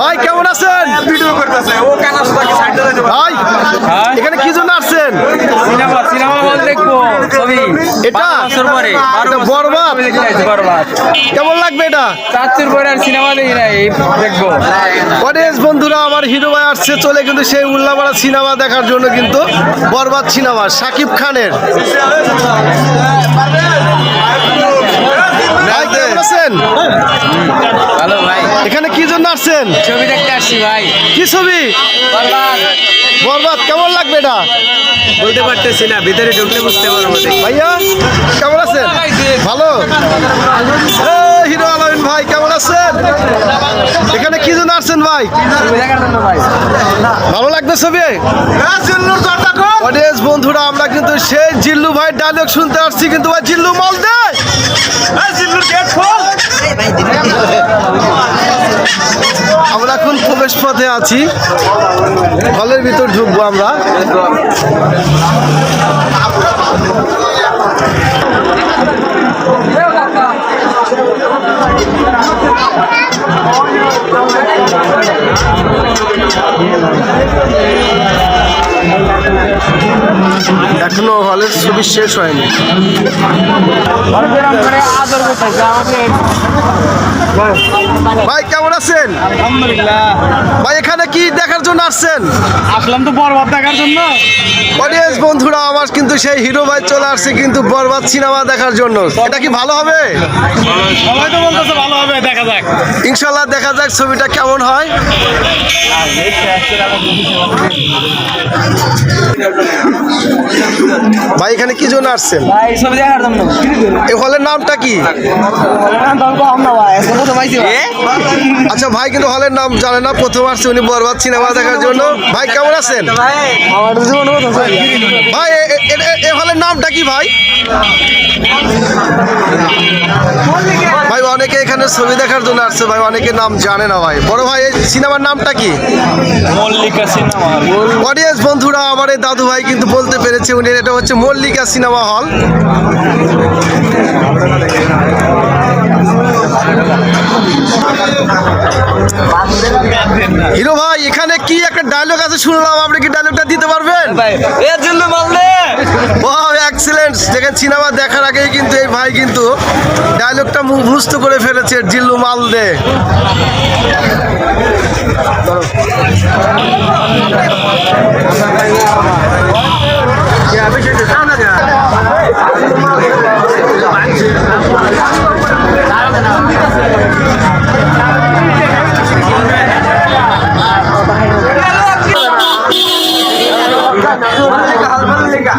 ভাই কেমন আছেন? ভিডিও করতেছে। ও কেন তাকে সাইডে যাইতে ভাই এখানে কি জন্য আসছেন? সিনেমা দেখব ছবি। এটা? বছর পরে। বরবাদ? বরবাদ কেমন লাগবে এটা? চারটির পরে আর সিনেমা দেখি নাই এই দেখব। অডিয়েন্স বন্ধুরা আমার হিরো ভাই আসছে চলে কিন্তু সেই উল্লাপাড়া সিনেমা দেখার জন্য কিন্তু বরবাদ সিনেমা শাকিব খানের ভাই কেমন আছেন ভালো ভাই এখানে কি জন্য আসছেন? ছবি দেখতে আসছি ভাই। কি ছবি? বরবাদ। কেমন লাগবে এটা? বলতে পারতেছি না ভিতরে ঢুকলে বুঝতে পারব ভাইয়া কেমন আছেন? ভালো? হিরো আলমিন ভাই কেমন আছেন? এখানে কি জন্য আসছেন ভাই? ভালো লাগবে ছবি? অডিয়েন্স বন্ধুরা আমরা কিন্তু সেই জিল্লু ভাই ডায়লগ শুনতে আসছি কিন্তু ভাই জিল্লু মাল দে আমরা এখন পথে আছি। হলের ভিতর ঢুকবো আমরা। ছবি শেষ হয়নি। ভাই কেমন আছেন? ভাই এখানে কি দেখার জন্য আসছেন? আসলাম তো বরবাদ দেখার জন্য। অডিয়েন্স বন্ধুরা আমার কিন্তু সেই হিরো ভাই চলে আসছে কিন্তু বরবাদ সিনেমা দেখার জন্য। এটা কি ভালো হবে? সবাই তো বলতেছে ভালো হবে দেখা যাক। ইনশাল্লাহ দেখা যাক ছবিটা কেমন হয়। ভাই এখানে কি জন্য আসছেন? ভাই এই হলের নামটা কি? আচ্ছা ভাই কিন্তু হলের নাম জানে না প্রথম আসছে উনি বরবাদ সিনেমা দেখার জন্য। ভাই কেমন আছেন? ভাই এ- হলের নামটা কি ভাই ভাই? এখানে ছবি দেখার জন্য আসছে ভাই অনেকে নাম জানে না ভাই। বড় ভাই এই সিনেমার নামটা কি? মল্লিকা সিনেমা অডিয়েন্স বন্ধুরা আমার এই দাদু ভাই কিন্তু বলতে পেরেছে উনি এটা হচ্ছে মল্লিকা সিনেমা হল। হিরো ভাই এখানে কি একটা ডায়লগ আছে শুনলাম আপনি কি ডায়লগটা দিতে পারবেন? এ জিল্লু মালদে ওয়াও এক্সিলেন্ট যেখানে সিনেমা দেখার আগেই কিন্তু এই ভাই কিন্তু ডায়লগটা মুখস্থ করে ফেলেছে জিল্লু মালদে Thank you. Vamos ligar.